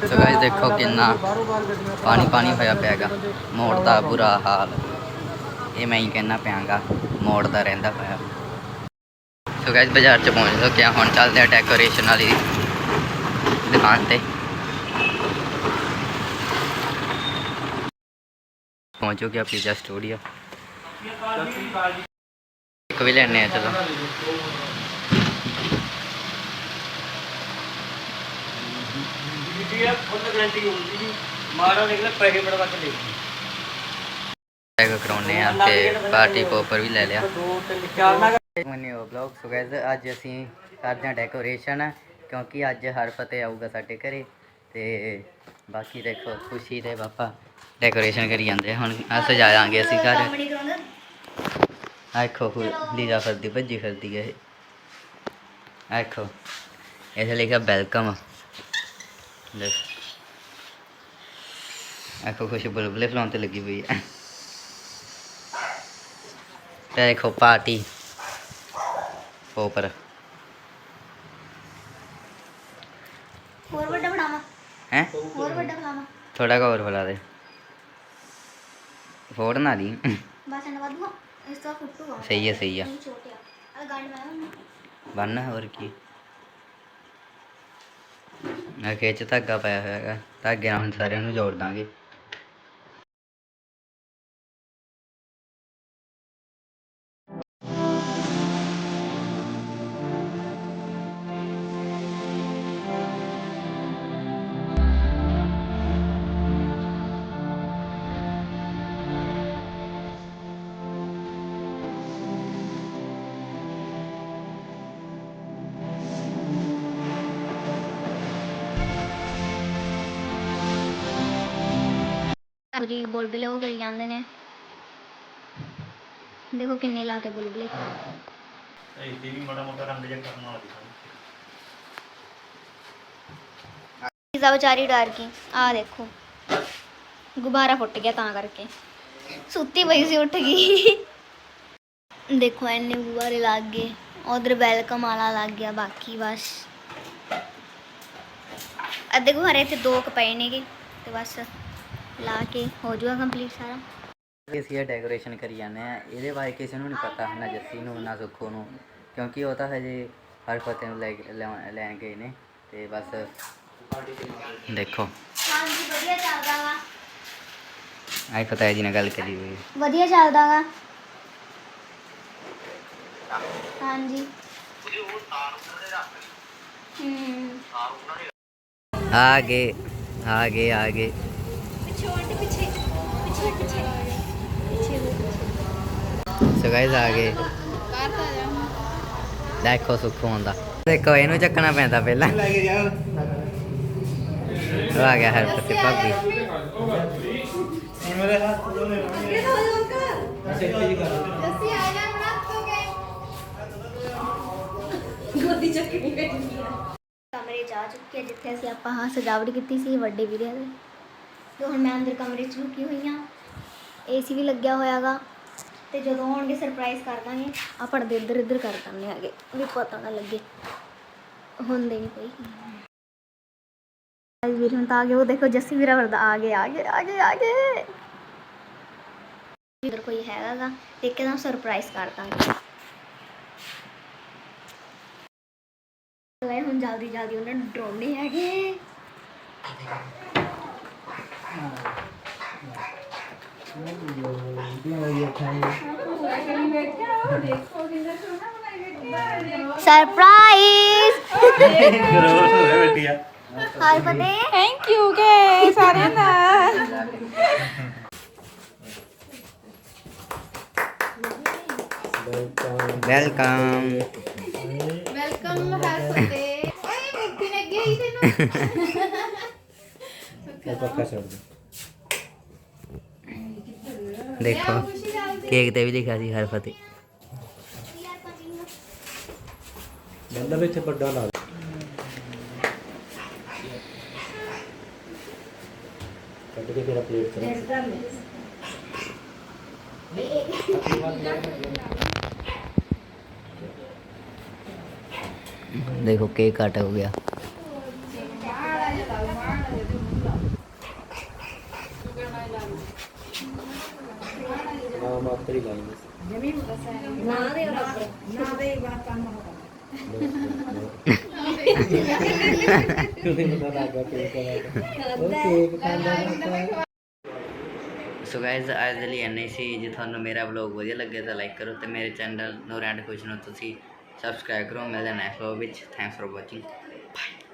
So guys ਦੇਖੋ ਕਿੰਨਾ ਪਾਣੀ ਪਾਣੀ ਹੋਇਆ ਪਿਆਗਾ ਮੋੜ ਦਾ ਬੁਰਾ ਹਾਲ ਇਹ ਮੈਂ ਹੀ ਕਹਿਣਾ ਪਿਆਗਾ ਮੋੜ ਦਾ ਰਹਿੰਦਾ ਪਿਆ ਸੋ ਗਾਇਸ ਬਾਜ਼ਾਰ ਚ ਪਹੁੰਚ ਚੁੱਕੇ ਹਾਂ ਹੁਣ ਚੱਲਦੇ ਆ ਡੈਕੋਰੇਸ਼ਨ ਵਾਲੀ ਦੁਕਾਨ ਤੇ ਪਹੁੰਚ ਚੁੱਕੇ ਆ ਪੀਜ਼ਾ ਸਟੂਡੀਓ ਇੱਕ ਵੀ ਲੈਣੇ ਆ ਚਲੋ ਫੁੱਲ ਗਾਰੰਟੀ ਹੋਊਗੀ ਜੀ। ਮਾਰਾ ਨਿਕਲੇ ਪੈਸੇ ਬੜਾ ਵੱਟ ਲੈ ਟੈਗ ਕਰਾਉਣੇ ਆ ਤੇ ਪਾਰਟੀ ਪੋਪਰ ਵੀ ਲੈ ਲਿਆ। ਦੋ ਤਿੰਨ ਚਾਰ ਨਾ ਮਨੀ ਵਲੌਗ ਸੋ ਗਾਇਸ ਅੱਜ ਅਸੀਂ ਕਰਦੇ ਹਾਂ ਡੈਕੋਰੇਸ਼ਨ ਕਿਉਂਕਿ ਅੱਜ ਹਰ ਫਤਿਹ ਆਊਗਾ ਸਾਡੇ ਘਰੇ। ਤੇ ਬਾਕੀ ਦੇਖੋ ਖੁਸ਼ੀ ਦੇ ਪਾਪਾ ਡੈਕੋਰੇਸ਼ਨ ਕਰੀ ਜਾਂਦੇ। ਹੁਣ ਆ ਸਜਾ ਲਾਂਗੇ ਅਸੀਂ ਘਰ। ਆਹ ਦੇਖੋ ਲੀਲਾ ਫਿਰਦੀ ਭੱਜੀ ਫਿਰਦੀ ਹੈ ਇਹ। ਆਹ ਦੇਖੋ ਇੱਥੇ ਲਿਖਿਆ ਵੈਲਕਮ ਦੇਖ ਆਖੋ ਖੁਸ਼ ਬੁਲਬੁਲੇ ਫਲਾਉਣ ਤੇ ਲੱਗੀ ਹੋਈ ਹੈ ਤੇ ਦੇਖੋ ਪਾਰਟੀ। ਉੱਪਰ। ਹੋਰ ਵੱਡਾ ਬਣਾਵਾ? ਹੈ? ਹੋਰ ਵੱਡਾ ਬਣਾਵਾ? ਥੋੜਾ ਹੋਰ ਫਲਾ ਦੇ। ਫੋੜ ਨਾ ਦੀ। ਬਸ ਇਹਨਾਂ ਵਧੂਗਾ ਇਸ ਤੋਂ ਫੁੱਟੂਗਾ ਸਹੀ ਹੈ ਸਹੀ ਹੈ ਗੰਢ ਮੈਂ ਬੰਨ ਹੋਰ ਕੀ। ਆ ਚ ਧਾਗਾ ਪਾਇਆ ਹੋਇਆ ਹੈਗਾ। ਧਾਗੇ ਨਾਲ ਹੁਣ ਸਾਰਿਆਂ ਨੂੰ ਜੋੜ ਦਾਂਗੇ। ਜੀ ਬੁਲਬੁਲੇ ਉਹ ਕਰੀ ਜਾਂਦੇ ਨੇ। ਦੇਖੋ ਕਿੰਨੇ ਲਾਤੇ ਬੁਲਬੁਲੇ। ਇਹ ਵੀ ਮਾੜਾ ਮੋਟਾ ਰੰਗ ਜਿਹਾ ਕਰਨ ਵਾਲਾ ਦਿਖਾ ਪੀਜ਼ਾ ਵਿਚਾਰੀ ਡਰ ਗਈ। ਆ ਦੇਖੋ ਗੁਬਾਰਾ ਫੁੱਟ ਗਿਆ ਤਾਂ ਕਰਕੇ। ਸੁੱਤੀ ਪਈ ਸੀ ਉੱਠ ਗਈ। ਦੇਖੋ ਇੰਨੇ ਗੁਬਾਰੇ ਲੱਗ ਗਏ। ਉਧਰ ਵੈਲਕਮ ਵਾਲਾ ਲੱਗ ਗਿਆ ਬਾਕੀ ਬਸ। ਅੱਧੇ ਗੁਬਾਰੇ ਇੱਥੇ ਦੋ ਕੁ ਪਏ ਨੇਗੇ ਤੇ ਬਸ। ਲਾ ਕੇ ਹੋ ਜਾਊਗਾ ਕੰਪਲੀਟ ਸਾਰਾ। ਅਸੀਂ ਇਹ ਡੈਕੋਰੇਸ਼ਨ ਕਰੀ ਜਾਂਦੇ ਆ ਇਹਦੇ ਬਾਰੇ ਕਿਸੇ ਨੂੰ ਨਹੀਂ ਪਤਾ ਨਾ ਜੱਸੀ ਨੂੰ ਨਾ ਸੁੱਖੋ ਨੂੰ ਕਿਉਂਕਿ ਉਹ ਤਾਂ ਹਜੇ ਹਰ ਫਤਿਹ ਨੂੰ ਲੈ ਕੇ ਲਿਆਉਣ- ਲੈਣ ਗਏ ਨੇ ਤੇ ਬਸ ਦੇਖੋ। ਹਾਂਜੀ ਵਧੀਆ ਚੱਲਦਾ ਵਾ। ਆਈ ਫਤਿਹ ਜੀ ਨਾਲ ਗੱਲ ਕਰੀ ਹੋਈ। ਵਧੀਆ ਚੱਲਦਾ ਵਾ। ਹਾਂਜੀ। ਹੂੰ। ਆ ਗਏ ਆ ਗਏ ਆ ਗਏ। ਸੋ ਗਾਇਸ ਆ ਗਏ। ਦੇਖੋ ਸੁੱਖੋ ਆਉਂਦਾ ਦੇਖੋ, ਇਹਨੂੰ ਚੱਕਣਾ ਪੈਂਦਾ ਪਹਿਲਾਂ। ਆ ਗਿਆ ਹਰ ਭਾਬੀ। ਮੇਰੇ ਹੱਥ ਦੋਨੇ ਸੇਫਟੀ ਕਰ ਜੱਸੀ ਆ ਜਾ ਬਣਾ ਤੋਗੇ ਕਮਰੇ ਜਾ ਚੁੱਕੇ ਜਿੱਥੇ ਅਸੀਂ ਆਪਾਂ ਹਾਂ ਸਜਾਵਟ ਕੀਤੀ ਸੀ ਵੱਡੇ ਵੀਰੇ ਦੇ। ਹੁਣ ਮੈਂ ਅੰਦਰ ਕਮਰੇ 'ਚ ਲੁਕੀ ਹੋਈ ਆ ਏਸੀ ਵੀ ਲੱਗਿਆ ਹੋਇਆਗਾ। ਤੇ ਜਦੋਂ ਆਉਣਗੇ ਸਰਪ੍ਰਾਈਜ਼ ਕਰ ਦਾਂਗੇ। ਆ ਪਰਦੇ ਇੱਧਰ ਇੱਧਰ ਕਰ ਦਾਂਗੇ ਹੈਗੇ, ਵੀ ਪਤਾ ਨਾ ਲੱਗੇ। ਹੁੰਦੇ ਨਹੀਂ ਕੋਈ। ਅੱਜ ਵੀਰ ਹੁਣ ਤਾਂ ਆ ਗਏ, ਉਹ ਦੇਖੋ ਜੱਸੀ ਵੀਰਾ ਵਰਦਾ ਆ ਗਏ ਆ ਗਏ ਆ ਗਏ ਆ ਗਏ। ਇਧਰ ਕੋਈ ਹੈਗਾਗਾ ਤੇ ਇੱਕਦਮ ਸਰਪ੍ਰਾਈਜ਼ ਕਰ ਦਾਂਗੇ। ਲੈ ਹੁਣ ਜਲਦੀ ਜਲਦੀ ਉਹਨਾਂ ਨੂੰ ਡਰਾਉਣੇ ਹੈਗੇ। ਸਰਪ੍ਰਾਈਜ਼ ਗਰੋਸ ਹੋ ਗਿਆ ਬੇਟੀ ਆ ਹਾਲ ਫਤਿਹ ਥੈਂਕ ਯੂ ਕੇ ਸਾਰਿਆਂ ਦਾ ਵੈਲਕਮ ਵੈਲਕਮ ਹਰ ਫਤੇ ਓਏ ਮੁੱਠੀ ਲੱਗੀ ਹੋਈ ਤੈਨੂੰ ਪੱਕਾ ਛੱਡ ਦੇ ਦੇਖੋ ਕੇਕ ਤੇ ਵੀ ਲਿਖਿਆ ਸੀ ਹਰ ਫਤਿਹ ਬੰਦਾ ਵਿੱਚ ਵੱਡਾ ਲਾ ਕੱਢ ਕੇ ਤੇਰਾ ਪਲੇਟ ਚ ਦੇਖੋ ਕੇਕ ਕੱਟ ਹੋ ਗਿਆ ਨਾ ਮਾਤਰੀ ਕਿਉਂ ਪਤਾ ਲੱਗਾ ਕੇਕ ਖਾਣਾ ਉਹ ਕੇਕ ਖਾਂਦਾ ਨਾ ਸੋ ਗਾਇਜ਼ ਅੱਜ ਦੇ ਲਈ ਇੰਨਾ ਹੀ ਸੀ। ਜੇ ਤੁਹਾਨੂੰ ਮੇਰਾ ਵਲੌਗ ਵਧੀਆ ਲੱਗੇ ਤਾਂ ਲਾਈਕ ਕਰੋ ਤੇ ਮੇਰੇ ਚੈਨਲ ਨੂੰ ਰੈਂਡ ਕੁਝ ਨੂੰ ਤੁਸੀਂ ਸਬਸਕ੍ਰਾਈਬ ਕਰੋ। ਮਿਲਦੇ ਹਾਂ ਨੈਕਸਟ ਵਲੌਗ ਵਿੱਚ। Thanks for watching bye